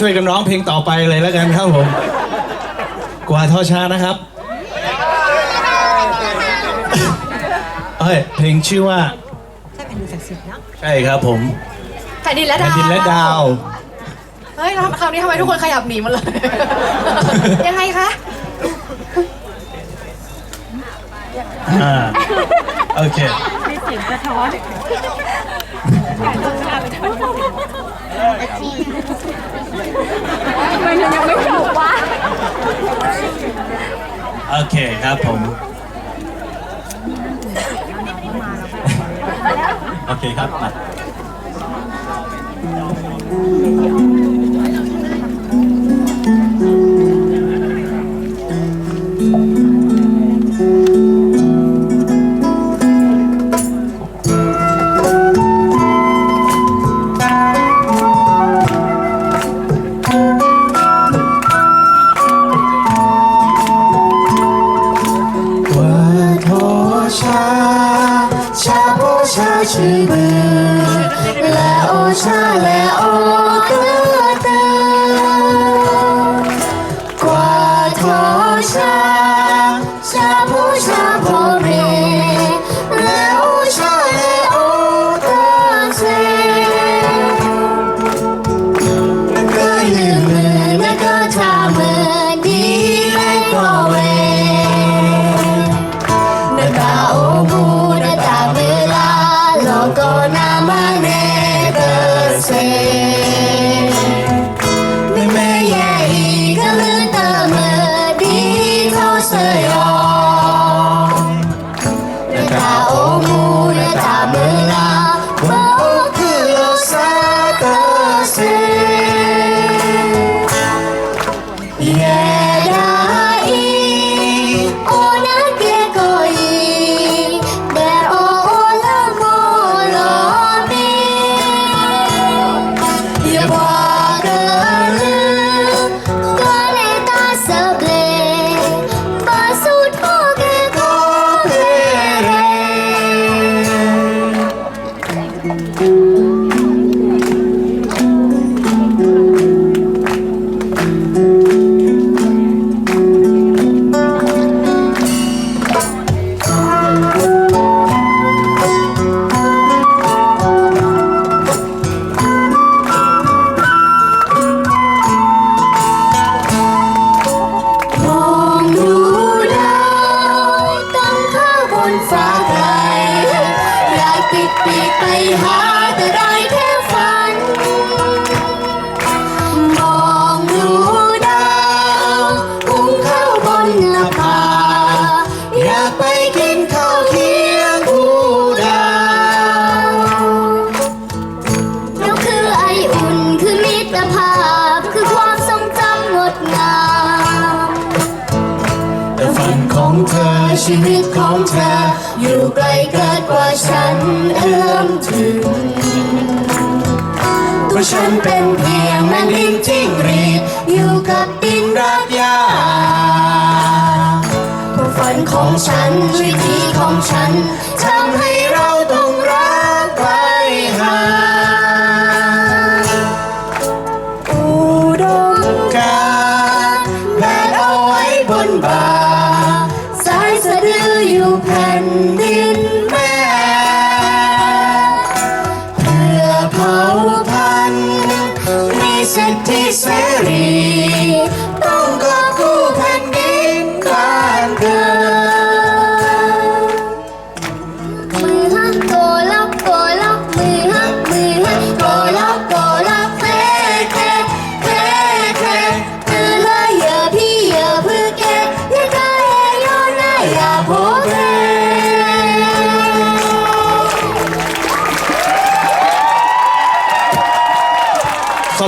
ช่วยกันร้องเพลงต่อไปเลยแล้วกันครับผม กว่าทอช้านะครับเอ้ยเพลงชื่อว่า ใช่แผ่นดินศักดิ์สิทธิ์เนาะใช่ครับผมแผ่นดินและแผ่ดานวดินและดาว เฮ้ยแล้วคราวนี้ทำไมทุกคนขยับหนีหมดเลย ยังไงคะอ่า โอเคมัน ยังไม่จบวะโอเคครับผม โอเคครับ ว่าทอ Bye. หา ชีวิตของเธอ อยู่ไกลเกินกว่าฉันเอื้อมถึงเพราะฉันเป็นเพียงแมงดินจิ้งรีดอยู่กับดินรักยาความฝันของฉันวิธีของฉันทำให้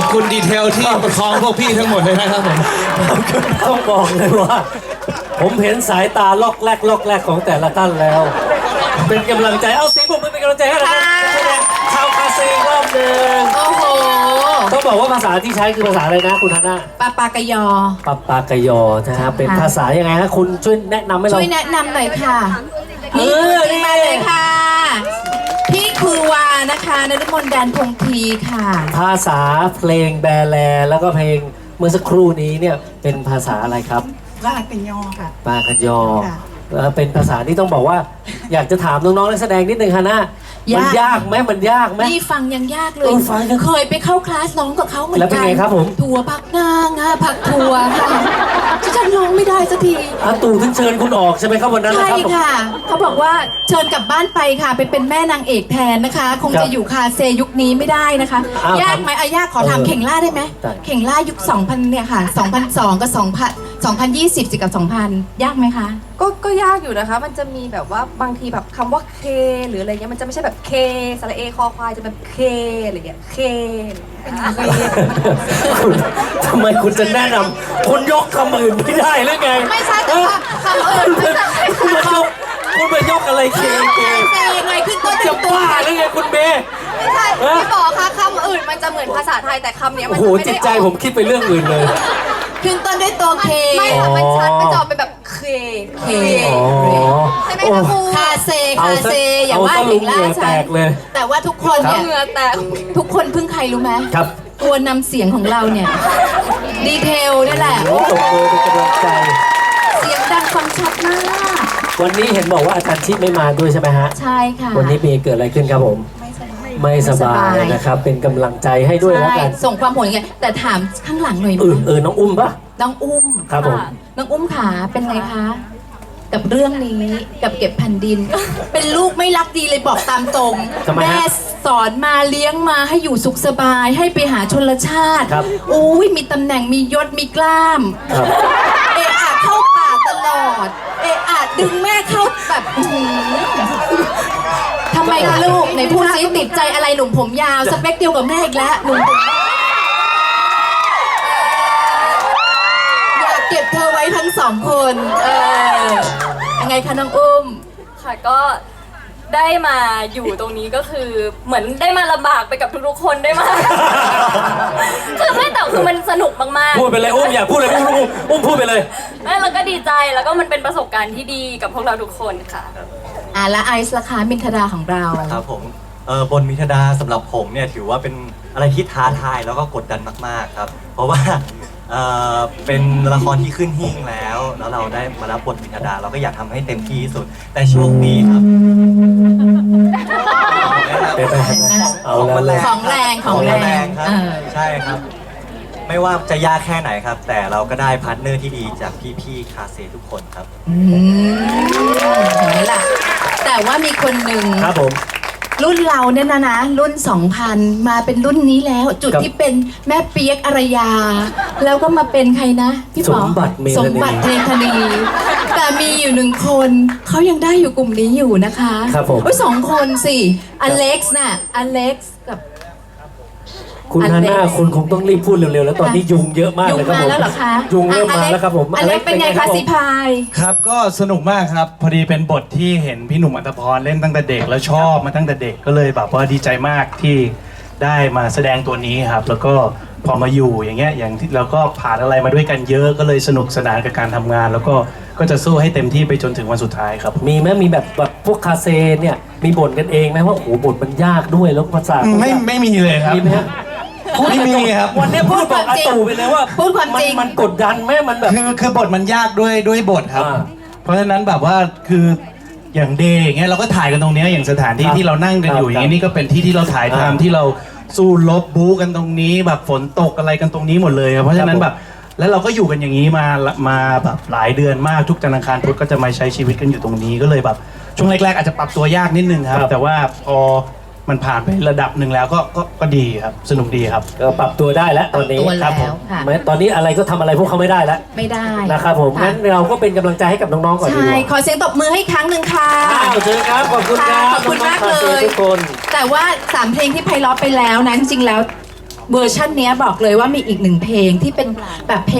อบคุณดีเทลที่ประคองพวกพี่ทั้งหมดเลยนะครับผมต้องบอกเลยว่า ผมเห็นสายตาลอกแรกลอกแรกของแต่ละท่านแล้ว เป็นกำลังใจเอาเสียงผมเป็นกำลังใจให้เราแสดงชาวคาซีรอบหนึ่งโอ้โหต้องบอกว่าภาษาที่ใช้คือภาษาอะไรนะคุณฮาน่าปาปากยอปาปากยอนะฮะเป็นภาษายังไงฮะคุณช่วยแนะนำให้เราช่วยแนะนำหน่อยค่ะเออนี่มาเลยค่ะพี่ ครูวานะคะนฤมลแดนพงพีค่ะ ภาษาเพลงแบแล แล้วก็เพลงเมื่อสักครู่นี้เนี่ยเป็นภาษาอะไรครับลาดเป็นยอค่ะ ปากันยอค่ะ เอ่อเป็นภาษาที่ต้องบอกว่า อยากจะถามน้องๆนักแสดงนิดนึงฮะนะมันยากยากไหมมันยากไหม นี่ฟังยังยากเลยเออฟังยังเคยไปเข้าคลาสร้องกับเขาเหมือนแล้วเป็กันไงครับผมถั่วผักนางอะผักถั่วค่ะ ฉันร้องไม่ได้สักที อาตู่ถึงเชิญคุณออกใช่ไหมครับวันนั้นนะใช่ครับผม ค่ะ เขาบอกว่าเชิญกลับบ้านไปค่ะ ไปเป็นแม่นางเอกแทนนะคะ คงครัจะบอยู่คาเซยุคนี้ไม่ได้นะคะ อ้าวยากไหมอายากขอถามเออเข่งล่าได้ไหมได้ เข่งล่ายุค 2000 เนี่ยค่ะ 2002 กับ2000 2020สิกับ 2000 ยากไหมคะ ก็ก็ยากอยู่นะคะ มันจะมีแบบว่าบางทีแบบคำว่าเค หรืออะไรเงี้ยมันจะไม่ใช่แบบเคสระเอคอควายจะเป็นเคอะไรเงี้ยเคเป็นเคคุณทำไมคุณจะแนะนำคุณยกคำอื่นไม่ได้หรือไงไม่ใช่แต่ว่าคำอื่นไม่ใช่คุณมายกคุณมายกอะไรเคเคเคยังไงขึ้นต้นจะด้วยตัวบ้าหรือไงคุณเบย์ไม่ใช่พี่บอกค่ะคำอื่นมันจะเหมือนภาษาไทยแต่คำเนี้ยโอ้มันโหจะไม่จิตได้ใจออกผมคิดไปเรื่องอื่นเลย ขึ้นต้นด้วยตัวเคไม่ค่ะมันชัดอ๋อมันจะออกเป็นแบบเคเคอ๋อใช่ไหมคะครูคาเซเอาคาซะเซอย่าเอาว่าซะลุเข่งงเหล่างื่อฉัแตนกเลย แต่ว่าทุกคนเนี่ยเหงื่อแตกทุกคนพึ่งใครรู้ไหมครับ ตัวนำเสียงของเราเนี่ย ดีเทลนี่แหละ โอ้ตบมือเป็นกำลังใจ เสียงดังฟังชัดมาก วันนี้เห็นบอกว่าอาจารย์ชิดไม่มาด้วยใช่ไหมฮะ ใช่ค่ะ วันนี้มีเกิดอะไรขึ้นครับผม ไม่สบายนะครับ เป็นกำลังใจให้ด้วยแล้วใช่กันส่งความห่วงใยแต่ถามข้างหลังหน่อยเออเออน้องอุ้มปะ น้องอุ้มครับผมะน้องอุ้มขาเป็นไงคะ กับเรื่องนี้กับเก็บแผ่นดิน เป็นลูกไม่รักดีเลยบอกตามตรงทำไมฮะแม่สอนมาเลี้ยงมาให้อยู่สุขสบาย ให้ไปหาชนลชาติครับ อุ้ยมีตำแหน่งมียศมีกล้าม ครับ เอะอาเข้าป่าตลอด เอะอาดึงแม่เข้าแบบอื้อหือ ทำไมคะลูกไหนพูดซิติดใจอะไรหนุ่มผมยาวสเปคเดียวกับแม่อีกแล้วหนุ่มผมอยากเก็บเธอไว้ทั้งสองคนเออยังไงคะน้องอุ้ม ค่ะก็ได้มาอยู่ตรงนี้ก็คือเหมือนได้มาลำบากไปกับทุกๆคนได้มา คือไม่แต่คือมันสนุกมากๆ พูดไปเลยอุ้มอย่าพูดเลยอุ้มอุ้มอุ้มพูดไปเลย ไม่แล้วก็ดีใจแล้วก็มันเป็นประสบการณ์ที่ดีกับพวกเราทุกคนค่ะ อะและไอซ์ราคามินทดาของเรา ครับผมเออบนมิทดาสำหรับผมเนี่ยถือว่าเป็นอะไรที่ท้าทายแล้วก็กดดันมากๆครับ เพราะว่าเออเป็นละครที่ขึ้นหิ้งแล้ว แล้วเราได้มารับบทมิทดา เราก็อยากทำให้เต็มที่ที่สุด แต่โชคดีครับไปไปไปเอาแล้วเลยของแรงของแรงครับเออ ใช่ครับ ไม่ว่าจะยากแค่ไหนครับ แต่เราก็ได้พาร์ทเนอร์ที่ดีจากพี่ๆคาเซทุกคนครับ อืมเห็นไหมล่ะ แต่ว่ามีคนหนึ่งครับผม รุ่นเราเนี่ยนะนะรุ่น 2000 มาเป็นรุ่นนี้แล้ว จุดครับที่เป็นแม่เปียกอารยา แล้วก็มาเป็นใครนะ พี่ป๋อสมบัติเมธานี สมบัติเมธานีแต่มีอยู่หนึ่งคนเขายังได้อยู่กลุ่มนี้อยู่นะคะครับผม โอ้ยสองคนสิอเล็กซ์น่ะอเล็กซ์กับ คุณอันฮาเล็กน่าคุณคงต้องรีบพูดเร็วๆ แล้วตอนนี้ยุงเยอะมากยุเลงยครับมาผมแล้วเหรอคะยุงเริ่มอะมาแล้วครับผมอเล็กซ์เป็นไงรัคะบผมสีพาย ครับ ก็สนุกมากครับ พอดีเป็นบทที่เห็นพี่หนุ่มอัตพรเล่นตั้งแต่เด็กแล้วชอบมาตั้งแต่เด็กก็เลยแบบว่าดีใจมากที่ได้มาแสดงตัวนี้ครับ แล้วก็พอมาอยู่อย่างเงี้ยอย่างที่เราก็ผ่านอะไรมาด้วยกันเยอะก็เลยสนุกสนานกับการทำงาน แล้วก็ก็จะสู้ให้เต็มที่ไปจนถึงวันสุดท้ายครับ มีไหมมีแบบแบบพวกคาเซเนี่ยมีบ่นกันเองไหมว่าโอ้โหบทมันยากด้วยแล้วภาษาไม่ไม่มีเลยครับ มีไหมฮะ ไม่มีครับ วันนี้พูดบอกอาตู่ไปเลยว่าพูดความจริงนมันกดดันไหมมันแบบ คือคือบทมันยากด้วยด้วยบทครับ อ่าเพราะฉะนั้นแบบว่าคืออย่างเดย์อย่างเงี้ยเราก็ถ่ายกันตรงเนี้ยอย่างสถานที่ครับที่เรานั่งกันอยู่ครับอย่างนี้นี่ก็เป็นที่ที่เราถ่ายอ่าทำที่เราสู้รบบู๊กันตรงนี้ แบบฝนตกอะไรกันตรงนี้หมดเลยครับเพราะฉะนั้นครับแบบแล้วเราก็อยู่กันอย่างนี้มามาแบบหลายเดือนมากทุกจันทร์อังคารพุธก็จะมาใช้ชีวิตกันอยู่ตรงนี้ก็เลยแบบช่วงแรกๆอาจจะปรับตัวยากนิดนึงครับครับแต่ว่าพอ มันผ่านไประดับหนึ่งแล้วก็ก็ก็ดีครับ สนุกดีครับ ก็ปรับตัวได้แล้วตอนนี้ปรับตัวครับผมแล้วค่ะแม้ตอนนี้อะไรก็ทำอะไรพวกเขาไม่ได้แล้วไม่ได้นะครับผมค่ะงั้นเราก็เป็นกำลังใจให้กับน้องๆก่อนดีกใช่ ว่าขอเสียงตบมือให้ครั้งหนึ่งค่ะ อ้าวเชิญครับขอบคุณครับขอบคุณมากน้องๆเลย ทุกคน แต่ว่าสามเพลงที่ไพเราะไปแล้วนะจริงๆแล้วเวอร์ชันเนี้ยบอกเลยว่ามีอีกหนึ่งเพลงที่เป็นแบบเพลง